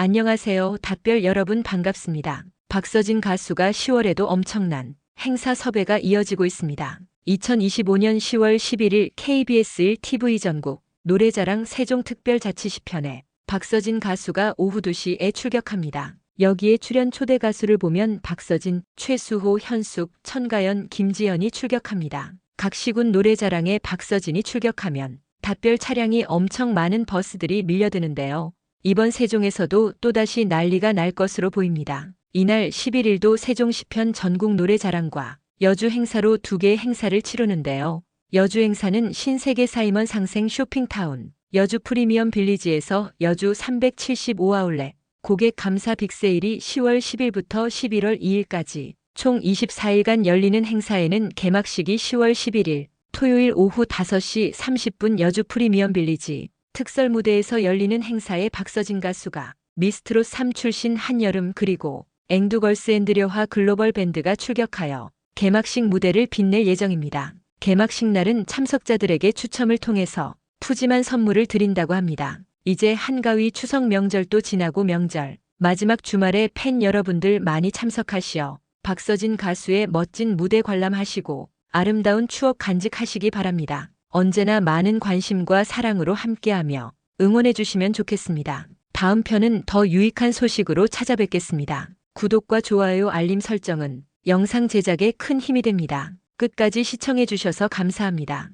안녕하세요. 답별 여러분 반갑습니다. 박서진 가수가 10월에도 엄청난 행사 섭외가 이어지고 있습니다. 2025년 10월 11일 KBS 1 TV 전국 노래자랑 세종특별자치시편에 박서진 가수가 오후 2시에 출격합니다. 여기에 출연 초대 가수를 보면 박서진, 최수호, 현숙, 천가연, 김지연이 출격합니다. 각 시군 노래자랑에 박서진이 출격하면 답별 차량이 엄청 많은 버스들이 밀려드는데요. 이번 세종에서도 또다시 난리가 날 것으로 보입니다. 이날 11일도 세종 시편 전국 노래자랑과 여주 행사로 두 개의 행사를 치르는데요. 여주 행사는 신세계 사이먼 상생 쇼핑타운, 여주 프리미엄 빌리지에서 여주 375아울렛, 고객 감사 빅세일이 10월 10일부터 11월 2일까지 총 24일간 열리는 행사에는 개막식이 10월 11일 토요일 오후 5시 30분 여주 프리미엄 빌리지 특설 무대에서 열리는 행사에 박서진 가수가 미스트롯 3 출신 한여름 그리고 앵두걸스 앤드려화 글로벌 밴드가 출격하여 개막식 무대를 빛낼 예정입니다. 개막식 날은 참석자들에게 추첨을 통해서 푸짐한 선물을 드린다고 합니다. 이제 한가위 추석 명절도 지나고 명절 마지막 주말에 팬 여러분들 많이 참석하시어 박서진 가수의 멋진 무대 관람하시고 아름다운 추억 간직하시기 바랍니다. 언제나 많은 관심과 사랑으로 함께하며 응원해 주시면 좋겠습니다. 다음 편은 더 유익한 소식으로 찾아뵙겠습니다. 구독과 좋아요 알림 설정은 영상 제작에 큰 힘이 됩니다. 끝까지 시청해 주셔서 감사합니다.